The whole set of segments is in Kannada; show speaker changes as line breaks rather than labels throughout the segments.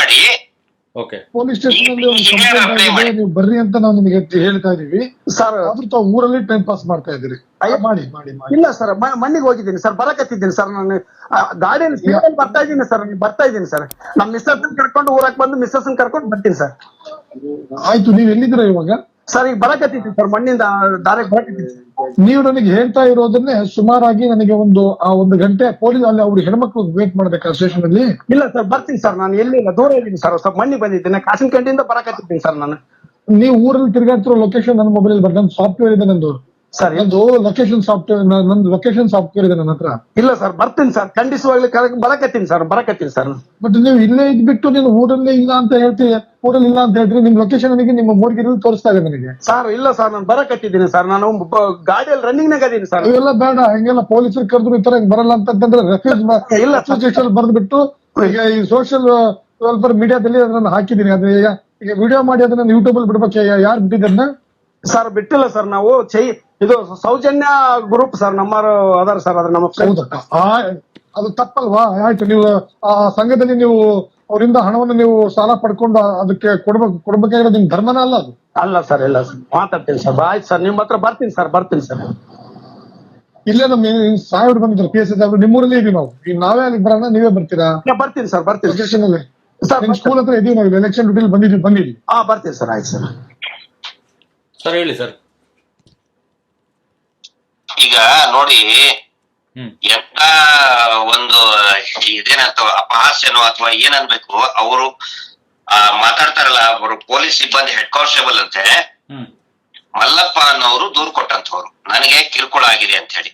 ಮಾಡಿ
ಓಕೆ.
ಪೊಲೀಸ್ ಸ್ಟೇಷನ್ ಅಲ್ಲಿ ಒಂದು ಕಂಪ್ಲೇಂಟ್ ಆಗಿದೆ
ಮಾಡಿ.
ನೀವು ಬರ್ರಿ ಅಂತ ನಾವು ನಿಮಗೆ ಹೇಳ್ತಾ ಇದೀವಿ.
ಸರ್
ಆದ್ರೂ ತಾವು ಊರಲ್ಲಿ ಟೈಮ್ ಪಾಸ್ ಮಾಡ್ತಾ ಇದ್ದೀರಿ. ಮಾಡಿ ಮಾಡಿ ಮಾಡಿ.
ಇಲ್ಲ ಸರ್ ಮಣ್ಣಿಗೆ ಹೋಗಿದ್ದೀನಿ ಸರ್ ಬರಕತ್ತಿದ್ದೀನಿ ಸರ್ ನಾನು ಗಾಡಿಯಲ್ಲಿ ಸ್ಪೀಡಲ್ಲಿ ಬರ್ತಾ ಇದ್ದೀನಿ ಸರ್ ಬರ್ತಾ ಇದ್ದೀನಿ ಸರ್ ನಮ್ಮ ಮಿಸ್ಸಸ್ ಕರ್ಕೊಂಡು ಊರಕ್ ಬಂದು ಮಿಸ್ಸಸ್ ಕರ್ಕೊಂಡು ಬರ್ತೀನಿ ಸರ್
ಆಯ್ತು ನೀವ್ ಎಲ್ಲಿದ್ದೀರಾ ಇವಾಗ?
ಸರ್ ಈಗ ಬರಕತ್ತಿದ್ದೀನಿ ಸರ್ ಮಣ್ಣಿಂದ ದಾರಿಗೆ ಬರಕತ್ತಿದ್ದೀನಿ
ನೀವು ನನಗೆ ಹೇಳ್ತಾ ಇರೋದನ್ನೇ ಸುಮಾರಾಗಿ ನನಗೆ ಒಂದು ಆ ಒಂದು ಗಂಟೆ ಪೊಲೀಸ್ ಅಲ್ಲಿ ಅವ್ರು ಹೆಣ್ಮಕ್ಳು ವೇಟ್ ಮಾಡ್ಬೇಕಾ ಸ್ಟೇಷನ್ ಅಲ್ಲಿ.
ಇಲ್ಲ ಸರ್ ಬರ್ತೀನಿ ಸರ್ ನಾನು ಎಲ್ಲಿಲ್ಲ ದೂರ ಇದ್ದೀನಿ ಸರ್ ಸ್ವಲ್ಪ ಮಣ್ಣಿ ಬಂದಿದ್ದೀನಿ ಕಾಸಿನ ಕಂಡಿಯಿಂದ ಬರಕತ್ತಿದ್ದೀನಿ ಸರ್ ನಾನು.
ನೀವು ಊರಲ್ಲಿ ತಿರುಗಾಡ್ತಿರೋ ಲೊಕೇಶನ್ ನನ್ನ ಮೊಬೈಲ್ ಬರ್ತಾನೆ ಸಾಫ್ಟ್ವೇರ್ ಇದೆ ನಂದು.
ಸರ್
ನಂದು ಲೊಕೇಶನ್ ಸಾಫ್ಟ್ವೇರ್ ನಂದು ಲೊಕೇಶನ್ ಸಾಫ್ಟ್ವೇರ್ ಇದೆ ನನ್ನ ಹತ್ರ.
ಇಲ್ಲ ಸರ್ ಬರ್ತೀನಿ ಸರ್. ಖಂಡಿಸುವಾಗ್ಲಿ ಬರಕತ್ತೀನಿ ಸರ್ ಬರಕತ್ತೀನಿ ಸರ್.
ಬಟ್ ನೀವು ಇಲ್ಲೇ ಇದ್ಬಿಟ್ಟು ನೀನು ಊರಲ್ಲೇ ಇಲ್ಲ ಅಂತ ಹೇಳ್ತೀವಿ ಊರಲ್ಲಿ ಇಲ್ಲ ಅಂತ ಹೇಳ್ತೀನಿ ನಿಮ್ ಲೊಕೇಶನ್ ನನಗೆ ನಿಮ್ಮ ಮೂರ್ಗಿರಲ್ಲಿ ತೋರಿಸ್ತಾ ಇದೆ ನನಗೆ.
ಸರ್ ಇಲ್ಲ ಸರ್ ನಾನು ಬರಕತ್ತಿದ್ದೀನಿ ಸರ್. ನಾನು ಗಾಡಿಯಲ್ಲಿ ರನ್ನಿಂಗ್ ನಾಗ ಅದೀನಿ ಸರ್.
ಇವೆಲ್ಲ ಬೇಡ ಹಂಗೆಲ್ಲ ಪೊಲೀಸರು ಕರೆದ್ರು ಈ ತರ ಹಿಂಗ್ ಬರಲ್ಲ ಅಂತಂದ್ರೆ ರೆಫ್ಯೂಸ್
ಇಲ್ಲ.
ಅಸೋಸಿಯೇಷನ್ ಬರ್ದ್ಬಿಟ್ಟು ಈಗ ಈ ಸೋಷಿಯಲ್ ವೆಲ್ಫೇರ್ ಮೀಡಿಯಾದಲ್ಲಿ ಅದನ್ನ ಹಾಕಿದ್ದೀನಿ. ಅದೇ ಈಗ ವಿಡಿಯೋ ಮಾಡಿ ಅದನ್ನ ಯೂಟ್ಯೂಬ್ ಅಲ್ಲಿ ಬಿಡ್ಬೇಕು. ಯಾರು ಬಿಟ್ಟಿದ್ದನ್ನ?
ಸರ್ ಬಿಟ್ಟಿಲ್ಲ ಸರ್ ನಾವು ಚೈ ಇದು ಸೌಜನ್ಯ ಗ್ರೂಪ್ ಸರ್ ನಮ್ಮರು ಅದಾರ ಸರ್ ಅದ್ರ ನಮ್ಮ.
ಆ, ಅದು ತಪ್ಪಲ್ವಾ? ಆಯ್ತು ನೀವು ಆ ಸಂಘದಲ್ಲಿ ನೀವು ಅವರಿಂದ ಹಣವನ್ನು ನೀವು ಸಾಲ ಪಡ್ಕೊಂಡು ಅದಕ್ಕೆ ಕೊಡ್ಬೇಕು ಕೊಡ್ಬೇಕಾಗಿರೋದು ನಿಮ್ ಧರ್ಮನ ಅಲ್ಲ ಅದು?
ಅಲ್ಲ ಸರ್ ಇಲ್ಲ ಸರ್. ಮಾತಾಡ್ತೀನಿ ಸರ್. ಆಯ್ತು ಸರ್ ನಿಮ್ ಹತ್ರ ಬರ್ತೀನಿ ಸರ್ ಬರ್ತೀನಿ ಸರ್.
ಇಲ್ಲೇ ನಮ್ಮ ಸಾಹೇಬ್ರು ಬಂದಿದ್ರು ಪಿ ಎಸ್ ನಿಮ್ಮೂರಲ್ಲಿ ಇದೀವಿ ನಾವು. ಈಗ ನಾವೇ ಅಲ್ಲಿ ಬರೋಣ ನೀವೇ ಬರ್ತೀರಾ?
ಬರ್ತೀನಿ ಸರ್ ಬರ್ತೀನಿ
ಲೊಕೇಶನ್ ಅಲ್ಲಿ.
ಸರ್
ನಿಮ್ ಸ್ಕೂಲ್ ಹತ್ರ ಇದೀವಿ ನಾವು ಎಲೆಕ್ಷನ್ ಡ್ಯೂಟಿಲಿ ಬಂದಿದ್ವಿ ಬಂದಿದ್ವಿ
ಹಾ ಬರ್ತೀನಿ ಸರ್ ಆಯ್ತು ಸರ್.
ಸರ್ ಹೇಳಿ ಸರ್
ಈಗ ನೋಡಿ
ಎಲ್ಲ
ಎಂತ ಒಂದು ಇದೇನಂತ ಅಪಹಾಸ್ಯನೋ ಅಥವಾ ಏನನ್ಬೇಕು ಅವರು ಮಾತಾಡ್ತಾರಲ್ಲ ಅವರು ಪೊಲೀಸ್ ಸಿಬ್ಬಂದಿ ಹೆಡ್ ಕಾನ್ಸ್ಟೇಬಲ್ ಅಂತೆ ಮಲ್ಲಪ್ಪ ಅನ್ನೋರು ದೂರ್ ಕೊಟ್ಟಂತವ್ರು. ನನಗೆ ಕಿರುಕುಳ ಆಗಿದೆ ಅಂತ ಹೇಳಿ.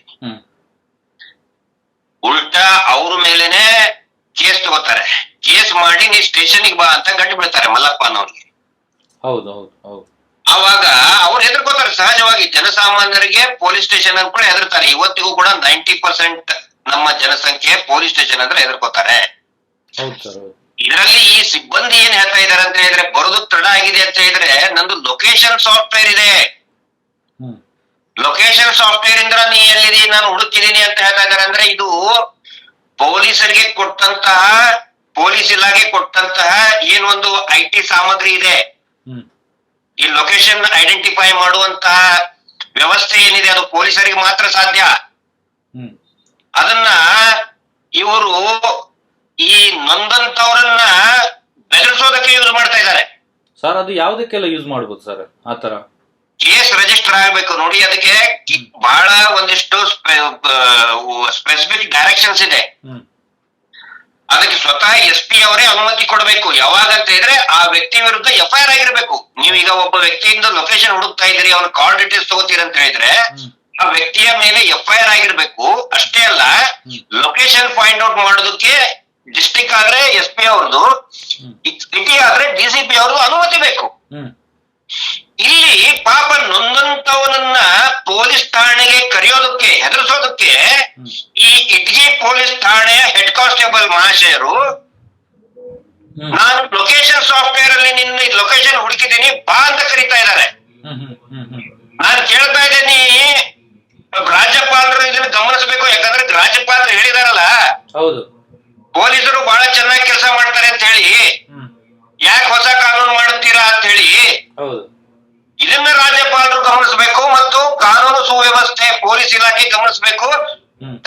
ಉಲ್ಟಾ ಅವ್ರ ಮೇಲೆನೆ ಕೇಸ್ ತಗೋತಾರೆ. ಕೇಸ್ ಮಾಡಿ ನೀ ಸ್ಟೇಷನ್ಗೆ ಬಾ ಅಂತ ಗಂಟು ಬಿಡ್ತಾರೆ ಮಲ್ಲಪ್ಪ ಅನ್ನೋರ್ಗೆ.
ಹೌದು ಹೌದು ಹೌದು.
ಅವಾಗ ಅವ್ರು ಹೆದರ್ಕೋತಾರೆ. ಸಹಜವಾಗಿ ಜನಸಾಮಾನ್ಯರಿಗೆ ಪೊಲೀಸ್ ಸ್ಟೇಷನ್ ಅಂತ ಕೂಡ ಹೆದರ್ತಾರೆ. ಇವತ್ತಿಗೂ ಕೂಡ ನೈಂಟಿ ಪರ್ಸೆಂಟ್ ನಮ್ಮ ಜನಸಂಖ್ಯೆ ಪೊಲೀಸ್ ಸ್ಟೇಷನ್ ಅಂದ್ರೆ ಹೆದರ್ಕೋತಾರೆ. ಇದರಲ್ಲಿ ಈ ಸಿಬ್ಬಂದಿ ಏನ್ ಹೇಳ್ತಾ ಇದಾರೆ ಅಂತ ಹೇಳಿದ್ರೆ ಬರೋದು ತಡ ಆಗಿದೆ ಅಂತ ಹೇಳಿದ್ರೆ ನಂದು ಲೊಕೇಶನ್ ಸಾಫ್ಟ್ವೇರ್ ಇದೆ. ಲೊಕೇಶನ್ ಸಾಫ್ಟ್ವೇರ್ ಇಂದ ನೀ ಎಲ್ಲಿದಿ ನಾನು ಹುಡುಕಿದೀನಿ ಅಂತ ಹೇಳ್ತಾ ಇದಾರೆ ಅಂದ್ರೆ ಇದು ಪೊಲೀಸರಿಗೆ ಕೊಟ್ಟಂತಹ ಪೊಲೀಸ್ ಇಲಾಖೆ ಕೊಟ್ಟಂತಹ ಏನೊಂದು ಐ ಟಿ ಸಾಮಗ್ರಿ ಇದೆ. ಈ ಲೊಕೇಶನ್ ಐಡೆಂಟಿಫೈ ಮಾಡುವಂತಹ ವ್ಯವಸ್ಥೆ ಏನಿದೆ ಅದು ಪೊಲೀಸರಿಗೆ ಮಾತ್ರ ಸಾಧ್ಯ. ಅದನ್ನ ಇವರು ಈ ನೊಂದಂತವರನ್ನ ಬೆದರಿಸೋದಕ್ಕೆ ಯೂಸ್ ಮಾಡ್ತಾ ಇದ್ದಾರೆ.
ಸರ್ ಅದು ಯಾವ್ದಕ್ಕೆಲ್ಲ ಯೂಸ್ ಮಾಡ್ಬೋದು ಸರ್ ಆತರ
ಕೇಸ್ ರಿಜಿಸ್ಟರ್ ಆಗಬೇಕು ನೋಡಿ ಅದಕ್ಕೆ ಬಹಳ ಒಂದಿಷ್ಟು ಸ್ಪೆಸಿಫಿಕ್ ಡೈರೆಕ್ಷನ್ಸ್ ಇದೆ. ಅದಕ್ಕೆ ಸ್ವತಃ ಎಸ್ ಪಿ ಅವರೇ ಅನುಮತಿ ಕೊಡಬೇಕು. ಯಾವಾಗ ಅಂತ ಹೇಳಿದ್ರೆ ಆ ವ್ಯಕ್ತಿ ವಿರುದ್ಧ ಎಫ್ ಐ ಆರ್ ಆಗಿರ್ಬೇಕು. ನೀವೀಗ ಒಬ್ಬ ವ್ಯಕ್ತಿಯಿಂದ ಲೊಕೇಶನ್ ಹುಡುಕ್ತಾ ಇದ್ರಿ ಅವ್ನ ಕಾಲ್ ಡೀಟೇಲ್ಸ್ ತಗೋತೀರ ಅಂತ ಹೇಳಿದ್ರೆ ಆ ವ್ಯಕ್ತಿಯ ಮೇಲೆ ಎಫ್ ಐ ಆರ್ ಆಗಿರ್ಬೇಕು. ಅಷ್ಟೇ ಅಲ್ಲ ಲೊಕೇಶನ್ ಫೈಂಡ್ ಔಟ್ ಮಾಡೋದಕ್ಕೆ ಡಿಸ್ಟಿಕ್ ಆದ್ರೆ ಎಸ್ ಪಿ ಅವ್ರದ್ದು. ಸಿಟಿ ಆದ್ರೆ ಡಿ ಸಿ ಪಿ ಅವ್ರದ್ದು ಅನುಮತಿ ಬೇಕು. ಇಲ್ಲಿ ಪಾಪ ನೊಂದಂತವನನ್ನ ಪೊಲೀಸ್ ಠಾಣೆಗೆ ಕರೆಯೋದಕ್ಕೆ ಹೆದರಿಸೋದಕ್ಕೆ ಈ ಇಟ್ಗಿ ಪೊಲೀಸ್ ಠಾಣೆಯ ಹೆಡ್ ಕಾನ್ಸ್ಟೇಬಲ್ ಮಹಾಶಯರು ನಾನು ಲೊಕೇಶನ್ ಸಾಫ್ಟ್ವೇರ್ ಅಲ್ಲಿ ನಿನ್ನ ಲೊಕೇಶನ್ ಹುಡುಕಿದ್ದೀನಿ ಬಾ ಅಂತ ಕರಿತಾ ಇದ್ದಾರೆ. ನಾನು ಕೇಳ್ತಾ ಇದ್ದೀನಿ ರಾಜ್ಯಪಾಲರು ಇದನ್ನ ಗಮನಿಸಬೇಕು ಯಾಕಂದ್ರೆ ರಾಜ್ಯಪಾಲರು ಹೇಳಿದಾರಲ್ಲ.
ಹೌದು.
ಪೊಲೀಸರು ಬಹಳ ಚೆನ್ನಾಗಿ ಕೆಲಸ ಮಾಡ್ತಾರೆ ಅಂತ ಹೇಳಿ. ಯಾಕೆ ಹೊಸ ಕಾನೂನು ಮಾಡುತ್ತೀರಾ ಅಂತ ಹೇಳಿ.
ಹೌದು.
ಇದನ್ನ ರಾಜ್ಯಪಾಲರು ಗಮನಿಸಬೇಕು ಮತ್ತು ಕಾನೂನು ಸುವ್ಯವಸ್ಥೆ ಪೊಲೀಸ್ ಇಲಾಖೆ ಗಮನಿಸಬೇಕು.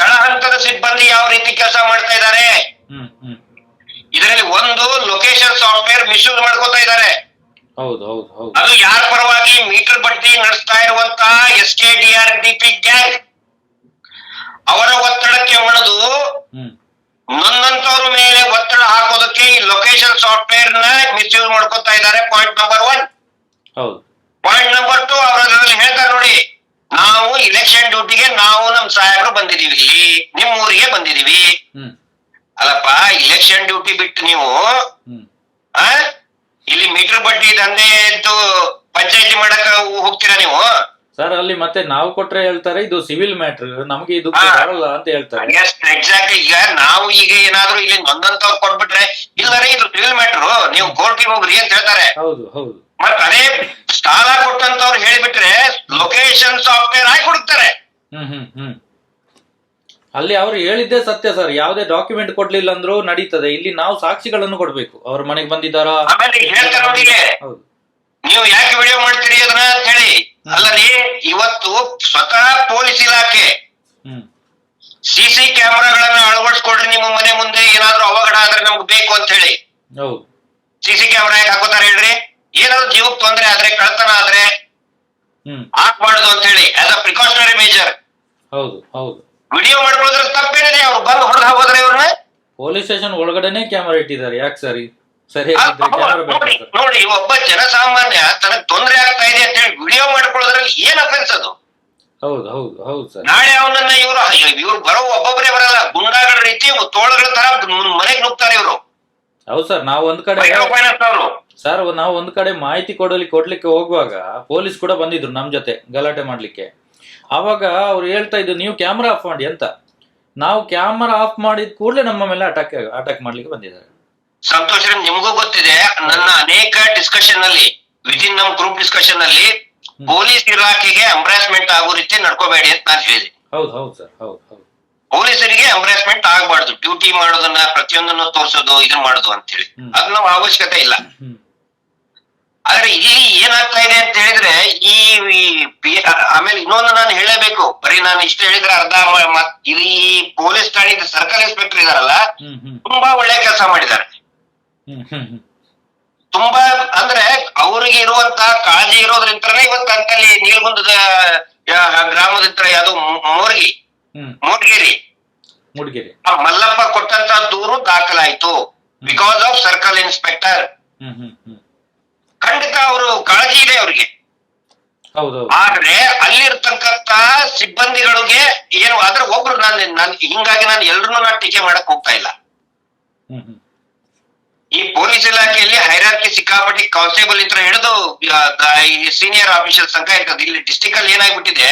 ತಳಹಂತದ ಸಿಬ್ಬಂದಿ ಯಾವ ರೀತಿ ಕೆಲಸ ಮಾಡ್ತಾ ಇದ್ದಾರೆ? ಇದರಲ್ಲಿ ಒಂದು ಲೊಕೇಶನ್ ಸಾಫ್ಟ್ವೇರ್ ಮಿಸ್ಯೂಸ್ ಮಾಡ್ಕೋತಾ ಇದ್ದಾರೆ. ಅದು ಯಾರ ಪರವಾಗಿ ಮೀಟರ್ ಬಡ್ಡಿ ನಡೆಸ್ತಾ ಇರುವಂತ S K D R D P gang. ಅವರ ಒತ್ತಡಕ್ಕೆ
ಒಣದು
ನನ್ನಂತವ್ರ ಮೇಲೆ ಒತ್ತಡ ಹಾಕೋದಕ್ಕೆ ಈ ಲೊಕೇಶನ್ ಸಾಫ್ಟ್ವೇರ್ನ ಮಿಸ್ಯೂಸ್ ಮಾಡ್ಕೋತಾ ಇದ್ದಾರೆ ಪಾಯಿಂಟ್ ನಂಬರ್ ಒನ್
ಹೌದು.
ಪಾಯಿಂಟ್ ನಂಬರ್ ಟು ಅವ್ರಲ್ಲಿ ಹೇಳ್ತಾರೆ ನೋಡಿ. ನಾವು ಇಲೆಕ್ಷನ್ ಡ್ಯೂಟಿಗೆ ನಾವು ನಮ್ ಸಾಹೇಬರು ಬಂದಿದೀವಿ ಇಲ್ಲಿ. ನಿಮ್ ಊರಿಗೆ ಬಂದಿದೀವಿ ಅಲ್ಲಪ್ಪ ಇಲೆಕ್ಷನ್ ಡ್ಯೂಟಿ ಬಿಟ್ಟು ನೀವು ಇಲ್ಲಿ ಮೀಟರ್ ಬಡ್ಡಿ ದಂಧೆ ಇದ್ದು ಪಂಚಾಯತಿ ಮಾಡಕ್ ಹೋಗ್ತೀರಾ ನೀವು?
ಸರ್ ಅಲ್ಲಿ ಮತ್ತೆ ನಾವು ಕೊಟ್ರೆ ಹೇಳ್ತಾರೆ ಇದು ಸಿವಿಲ್ ಮ್ಯಾಟರ್ ನಮ್ಗೆ ಇದು ಬರಲ್ಲ ಅಂತ ಹೇಳ್ತಾರೆ.
ಎಕ್ಸಾಕ್ಟ್ ಈಗ ನಾವು ಈಗ ಏನಾದ್ರೂ ಇಲ್ಲಿ ನೊಂದಂತವ್ರು ಕೊಟ್ಬಿಟ್ರೆ ಇಲ್ಲರೇ ಇದು ಸಿವಿಲ್ ಮ್ಯಾಟರ್ ನೀವು ಕೋರ್ಟಿಗೆ ಹೋಗ್ರಿ ಅಂತ ಹೇಳ್ತಾರೆ.
ಹೌದು ಹೌದು.
ಮತ್ತೆ ಅದೇ ಸಾಲ ಕೊಟ್ಟಂತವ್ರು ಹೇಳಿಬಿಟ್ರೆ ಲೊಕೇಶನ್ ಸಾಫ್ಟ್ವೇರ್ ಹಾಕಿ ಕೊಡ್ತಾರೆ
ಹ್ಮ್ ಹ್ಮ್ ಹ್ಮ್. ಅಲ್ಲಿ ಅವ್ರು ಹೇಳಿದ್ದೇ ಸತ್ಯ ಸರ್ ಯಾವುದೇ ಡಾಕ್ಯುಮೆಂಟ್ ಕೊಡ್ಲಿಲ್ಲ ಅಂದ್ರೂ ನಡೀತದೆ. ಇಲ್ಲಿ ನಾವು ಸಾಕ್ಷಿಗಳನ್ನು ಕೊಡ್ಬೇಕು. ಅವ್ರ ಮನೆಗೆ ಬಂದಿದ್ದಾರಾ?
ಆಮೇಲೆ ಹೇಳ್ತಾರೆ
ಹೌದು.
ನೀವು ಯಾಕೆ ವಿಡಿಯೋ ಮಾಡ್ತೀರಿ ಅದನ್ನ ಅಂತ ಹೇಳಿ. ಅಲ್ಲರಿ ಇವತ್ತು ಸ್ವತಃ ಪೊಲೀಸ್ ಇಲಾಖೆ
ಹ್ಮ್.
ಸಿಸಿ ಕ್ಯಾಮೆರಾಗಳನ್ನ ಅಳವಡಿಸ್ಕೊಡ್ರಿ ನಿಮ್ಮ ಮನೆ ಮುಂದೆ. ಏನಾದ್ರೂ ಅವಘಡ ಆದ್ರೆ ನಮ್ಗೆ ಬೇಕು ಅಂತ ಹೇಳಿ.
ಹೌದು.
ಸಿಸಿ ಕ್ಯಾಮೆರಾ ಯಾಕೆ ಹಾಕೋತಾರೆ ಹೇಳ್ರಿ? ಏನಾದ್ರು ಜೀವಕ್ಕೆ ತೊಂದರೆ ಆದ್ರೆ ಕಳ್ತನ ಆದ್ರೆ ಹಾಕ್ಬಾರ್ದು ಅಂತ ಹೇಳಿ ಆಸ್ ಅ ಪ್ರಿಕಾಷನರಿ ಮೇಜರ್
ಹೌದು ಹೌದು.
ವಿಡಿಯೋ ಮಾಡ್ಕೊಳ್ಳೋದ್ರ ತಪ್ಪೇನಿದೆ ಅವ್ರು ಬಂದು ಹೊಡೆದ ಹೋದ್ರೆ ಇವ್ರನ್ನ?
ಪೊಲೀಸ್ ಸ್ಟೇಷನ್ ಒಳಗಡೆನೆ ಕ್ಯಾಮರಾ ಇಟ್ಟಿದ್ದಾರೆ ಯಾಕೆ ಸರಿ? ಸರಿ
ನೋಡಿ ನೋಡಿ ಒಬ್ಬ ಜನಸಾಮಾನ್ಯ ತನಗ್ ತೊಂದರೆ ಆಗ್ತಾ ಇದೆ ಅಂತ ಹೇಳಿ ವಿಡಿಯೋ ಮಾಡ್ಕೊಳ್ಳೋದ್ರಲ್ಲಿ ಏನ್ ಅಫೆನ್ಸ್ ಅದು?
ಹೌದು ಹೌದು ಹೌದು ಸರ್.
ನಾಳೆ ಅವನನ್ನ ಇವರು ಇವ್ರು ಬರೋ ಒಬ್ಬೊಬ್ಬರೇ ಬರಲ್ಲ ಗುಂಡಾಗಳ ರೀತಿ ತೋಳಗಳ ತರ ಮನೆಗೆ ನುಗ್ತಾರೆ ಇವರು.
ಹೌದು ಸರ್ ನಾವು ಒಂದ್ ಕಡೆ ಸರ್ ನಾವು ಒಂದ್ ಕಡೆ ಮಾಹಿತಿ ಕೊಡಲಿ ಕೊಡ್ಲಿಕ್ಕೆ ಹೋಗುವಾಗ ಪೊಲೀಸ್ ಕೂಡ ಬಂದಿದ್ರು ನಮ್ ಜೊತೆ ಗಲಾಟೆ ಮಾಡ್ಲಿಕ್ಕೆ. ಆವಾಗ ಅವ್ರು ಹೇಳ್ತಾ ಇದ್ರು ನೀವು ಕ್ಯಾಮ್ರಾ ಆಫ್ ಮಾಡಿ ಅಂತ. ನಾವು ಕ್ಯಾಮರಾ ಆಫ್ ಮಾಡಿದ ಕೂಡಲೇ ನಮ್ಮ ಮೇಲೆ ಅಟ್ಯಾಕ್ ಅಟ್ಯಾಕ್ ಮಾಡ್ಲಿಕ್ಕೆ ಬಂದಿದ್ದಾರೆ.
ಸಂತೋಷ್ ನಿಮಗೂ ಗೊತ್ತಿದೆ ನನ್ನ ಅನೇಕ ಡಿಸ್ಕಷನ್ ಅಲ್ಲಿ ವಿದಿನ್ ನಮ್ ಗ್ರೂಪ್ ಡಿಸ್ಕಷನ್ ಅಲ್ಲಿ ಪೊಲೀಸ್ ಇಲಾಖೆಗೆ ಎಂಬ್ರಾಸ್ಮೆಂಟ್ ಆಗೋ ರೀತಿ ನಡ್ಕೋಬೇಡಿ ಅಂತ ನಾನು ಹೇಳಿದೆ.
ಹೌದು ಹೌದು ಸರ್ ಹೌದು ಹೌದು.
ಪೊಲೀಸರಿಗೆ ಎಂಬ್ರಾಸ್ಮೆಂಟ್ ಆಗ್ಬಾರ್ದು. ಡ್ಯೂಟಿ ಮಾಡೋದನ್ನ ಪ್ರತಿಯೊಂದನ್ನು ತೋರಿಸೋದು ಇದನ್ನ ಮಾಡೋದು ಅಂತ ಹೇಳಿ. ಅದ್ ನಾವು ಅವಶ್ಯಕತೆ ಇಲ್ಲ. ಆದ್ರೆ ಇಲ್ಲಿ ಏನಾಗ್ತಾ ಇದೆ ಅಂತ ಹೇಳಿದ್ರೆ ಈ ಆಮೇಲೆ ಇನ್ನೊಂದು ನಾನು ಹೇಳಬೇಕು. ಬರೀ ನಾನು ಇಷ್ಟು ಹೇಳಿದ್ರೆ ಅರ್ಧ ಇಲ್ಲಿ ಈ ಪೊಲೀಸ್ ಠಾಣೆ ಸರ್ಕಲ್ ಇನ್ಸ್ಪೆಕ್ಟರ್ ಇದಾರಲ್ಲ ತುಂಬಾ ಒಳ್ಳೆ ಕೆಲಸ ಮಾಡಿದ್ದಾರೆ. ತುಂಬಾ ಅಂದ್ರೆ ಅವ್ರಿಗೆ ಇರುವಂತ ಕಾಳಜಿ ಇರೋದ್ರಿಂದನೇ ಇವತ್ತು ಅಂತಲ್ಲಿ ನೀಲ್ಗುಂದದ ಗ್ರಾಮದ ಹತ್ರ ಯಾವ್ದು ಮೋರ್ಗಿ.
ಮೂಡಿಗೆರೆ.
ಮಲ್ಲಪ್ಪ ಕೊಟ್ಟಂತ ದೂರು ದಾಖಲಾಯ್ತು. ಬಿಕಾಸ್ ಆಫ್ ಸರ್ಕಲ್ ಇನ್ಸ್ಪೆಕ್ಟರ್ ಖಂಡಿತ ಅವರು ಕಾಳಜಿ ಇದೆ ಅವ್ರಿಗೆ. ಆದ್ರೆ ಅಲ್ಲಿರ್ತಕ್ಕಂತ ಸಿಬ್ಬಂದಿಗಳಿಗೆ ಏನು ಆದ್ರೆ ಒಬ್ರು ನಾನು ನನ್ ಹಿಂಗಾಗಿ ನಾನು ಎಲ್ರನ್ನೂ ನಾನು ಟೀಕೆ ಮಾಡಕ್ ಹೋಗ್ತಾ ಇಲ್ಲ. ಈ ಪೊಲೀಸ್ ಇಲಾಖೆಯಲ್ಲಿ ಹೈರಾರ್ಕಿ ಸಿಕ್ಕಾಪಟ್ಟಿ ಕಾನ್ಸ್ಟೇಬಲ್ ಇತ್ರ ಹಿಡಿದು ಸೀನಿಯರ್ ಆಫೀಸರ್ ತನಕ ಇರ್ತದೆ. ಇಲ್ಲಿ ಡಿಸ್ಟಿಕ್ ಅಲ್ಲಿ ಏನಾಗ್ಬಿಟ್ಟಿದೆ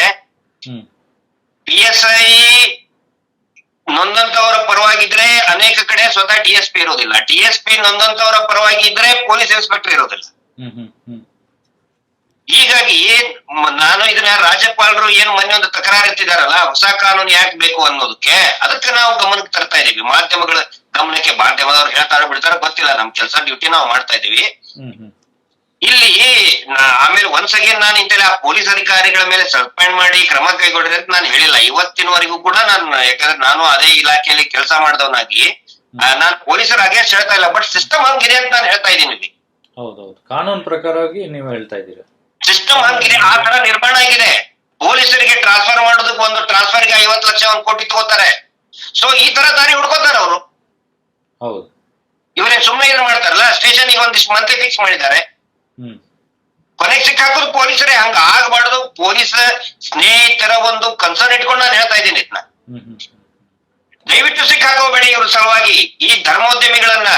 ಪಿ ಎಸ್ ಐ ನೊಂದಂತವರ ಪರವಾಗಿದ್ರೆ ಅನೇಕ ಕಡೆ ಸ್ವತಃ ಡಿ ಎಸ್ ಪಿ ಇರೋದಿಲ್ಲ. ಡಿ ಎಸ್ ಪಿ ನೊಂದಂತವರ ಪರವಾಗಿದ್ರೆ ಪೊಲೀಸ್ ಇನ್ಸ್ಪೆಕ್ಟರ್ ಇರೋದಿಲ್ಲ. ಹೀಗಾಗಿ ನಾನು ಇದನ್ನ ರಾಜ್ಯಪಾಲರು ಏನ್ ಮೊನ್ನೆ ಒಂದು ತಕರಾರು ಎತ್ತಿದಾರಲ್ಲ ಹೊಸ ಕಾನೂನು ಯಾಕೆ ಬೇಕು ಅನ್ನೋದಕ್ಕೆ ಅದಕ್ಕೆ ನಾವು ಗಮನಕ್ಕೆ ತರ್ತಾ ಇದೀವಿ. ಮಾಧ್ಯಮಗಳ ಗಮನಕ್ಕೆ ಮಾಧ್ಯಮದವ್ರು ಹೇಳ್ತಾರ ಬಿಡ್ತಾರ ಗೊತ್ತಿಲ್ಲ ನಮ್ ಕೆಲಸ ಡ್ಯೂಟಿ ನಾವು ಮಾಡ್ತಾ ಇದೀವಿ. ಇಲ್ಲಿ ಆಮೇಲೆ ಒನ್ಸ್ ಅಗೇನ್ ನಾನು ಇಂತೆಲ್ಲ ಆ ಪೊಲೀಸ್ ಅಧಿಕಾರಿಗಳ ಮೇಲೆ ಸಸ್ಪೆಂಡ್ ಮಾಡಿ ಕ್ರಮ ಕೈಗೊಂಡಿದೆ ಅಂತ ನಾನು ಹೇಳಿಲ್ಲ. ಇವತ್ತಿನವರೆಗೂ ಕೂಡ ನಾನು ಯಾಕಂದ್ರೆ ನಾನು ಅದೇ ಇಲಾಖೆಯಲ್ಲಿ ಕೆಲಸ ಮಾಡಿದವನಾಗಿ ನಾನು ಪೊಲೀಸರ ಅಗೇನ್ಸ್ಟ್ ಹೇಳ್ತಾ ಇಲ್ಲ ಬಟ್ ಸಿಸ್ಟಮ್ ಹಂಗಿದೆ ಅಂತ ನಾನು ಹೇಳ್ತಾ ಇದ್ದೀನಿ.
ಹೌದೌದು. ಕಾನೂನು ಪ್ರಕಾರವಾಗಿ ನೀವು ಹೇಳ್ತಾ ಇದ್ದೀರಾ?
ಸಿಸ್ಟಮ್ ಹಂಗಿದೆ ಆ ತರ ನಿರ್ಮಾಣ ಆಗಿದೆ. ಪೊಲೀಸರಿಗೆ ಟ್ರಾನ್ಸ್ಫರ್ ಮಾಡೋದಕ್ಕೆ ಒಂದು ಟ್ರಾನ್ಸ್ಫರ್ಗೆ ಐವತ್ತು ಲಕ್ಷ ಒಂದು ಕೋಟಿ ತಗೋತಾರೆ. ಸೊ ಈ ತರ ದಾರಿ ಹುಡ್ಕೋತಾರೆ ಅವರು.
ಹೌದು.
ಇವರೇನ್ ಸುಮ್ಮನೆ ಇದನ್ನ ಮಾಡ್ತಾರಲ್ಲ? ಸ್ಟೇಷನ್ ಒಂದಿಷ್ಟು ಮಂತ್ ಫಿಕ್ಸ್ ಮಾಡಿದ್ದಾರೆ.
ಹ್ಮ್.
ಕೊನೆಗೆ ಸಿಕ್ಕಾಕೋದು ಪೊಲೀಸರೇ. ಹಂಗ ಆಗಬಾರ್ದು. ಪೊಲೀಸ್ ಸ್ನೇಹಿತರ ಒಂದು ಕನ್ಸರ್ನ್ ಇಟ್ಕೊಂಡು ನಾನು ಹೇಳ್ತಾ ಇದ್ದೀನಿ ಇದನ್ನ ದಯವಿಟ್ಟು ಸಿಕ್ಕಾಕೋಬೇಡಿ ಇವ್ರ ಸಲುವಾಗಿ ಈ ಧರ್ಮೋದ್ಯಮಿಗಳನ್ನ.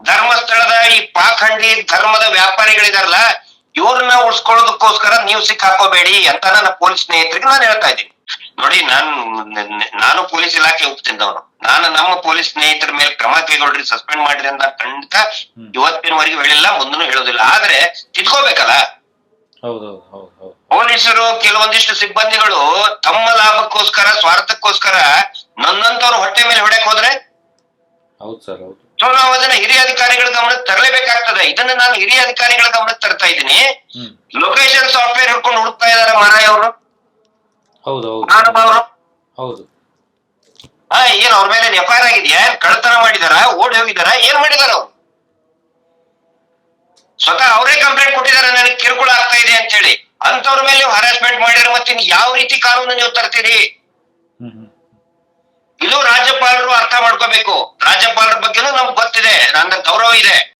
ಧರ್ಮಸ್ಥಳದ ಈ ಪಾಖಂಡಿ ಧರ್ಮದ ವ್ಯಾಪಾರಿಗಳಿದಾರಲ್ಲ ಇವ್ರನ್ನ ಉಳಿಸ್ಕೊಳ್ಳೋದಕ್ಕೋಸ್ಕರ ನೀವು ಸಿಕ್ಕಾಕೋಬೇಡಿ ಅಂತ ನನ್ನ ಪೊಲೀಸ್ ಸ್ನೇಹಿತರಿಗೆ ನಾನು ಹೇಳ್ತಾ ಇದ್ದೀನಿ. ನೋಡಿ ನಾನು ನಾನು ಪೊಲೀಸ್ ಇಲಾಖೆ ಒಪ್ತಿದ್ದವನು ನಾನು ನಮ್ಮ ಪೊಲೀಸ್ ಸ್ನೇಹಿತರ ಮೇಲೆ ಕ್ರಮ ಕೈಗೊಳ್ರಿ ಸಸ್ಪೆಂಡ್ ಮಾಡ್ರಿ ಅಂತ ಖಂಡಿತ ಇವತ್ತಿನವರೆಗೂ ಹೇಳಿಲ್ಲ ಮುಂದೂ ಹೇಳೋದಿಲ್ಲ. ಆದ್ರೆ ತಿದ್ಕೋಬೇಕಲ್ಲ? ಪೊಲೀಸರು ಕೆಲವೊಂದಿಷ್ಟು ಸಿಬ್ಬಂದಿಗಳು ತಮ್ಮ ಲಾಭಕ್ಕೋಸ್ಕರ ಸ್ವಾರ್ಥಕ್ಕೋಸ್ಕರ ನನ್ನಂತವ್ರು ಹೊಟ್ಟೆ ಮೇಲೆ ಹೊಡೆಯಕ್ ಹೋದ್ರೆ?
ಹೌದು ಸರ್ ಹೌದು.
ಸೊ ನಾವು ಅದನ್ನ ಹಿರಿಯ ಅಧಿಕಾರಿಗಳ ಗಮನಕ್ಕೆ ತರಲೇಬೇಕಾಗ್ತದೆ. ಇದನ್ನ ನಾನು ಹಿರಿಯ ಅಧಿಕಾರಿಗಳ ಗಮನಕ್ಕೆ ತರ್ತಾ ಇದ್ದೀನಿ. ಲೊಕೇಶನ್ ಸಾಫ್ಟ್ವೇರ್ ಹಿಡ್ಕೊಂಡು ಹುಡುಕ್ತಾ ಇದಾರೆ ಮಾರಾಯ ಅವರು.
ಹೌದು
ಹಾ ಏನ್ ಅವ್ರ ಮೇಲೆ ಎಫ್ ಐ ಆರ್ ಆಗಿದ್ಯಾ? ಕಳ್ತನ ಮಾಡಿದಾರ? ಓಡಿ ಹೋಗಿದಾರ? ಏನ್ ಮಾಡಿದಾರ ಅವ್ರು? ಸ್ವತಃ ಅವರೇ ಕಂಪ್ಲೇಂಟ್ ಕೊಟ್ಟಿದ್ದಾರೆ ನನಗೆ ಕಿರುಕುಳ ಆಗ್ತಾ ಇದೆ ಅಂತ ಹೇಳಿ. ಅಂತವ್ರ ಮೇಲೆ ಹರಾಸ್ಮೆಂಟ್ ಮಾಡಿರೋ ಮತ್ತೆ ಯಾವ ರೀತಿ ಕಾನೂನು ನೀವು ತರ್ತೀರಿ? ಇದು ರಾಜ್ಯಪಾಲರು ಅರ್ಥ ಮಾಡ್ಕೋಬೇಕು. ರಾಜ್ಯಪಾಲರ ಬಗ್ಗೆನೂ ನಮ್ಗೆ ಗೊತ್ತಿದೆ. ನಂಗೆ ಗೌರವ ಇದೆ.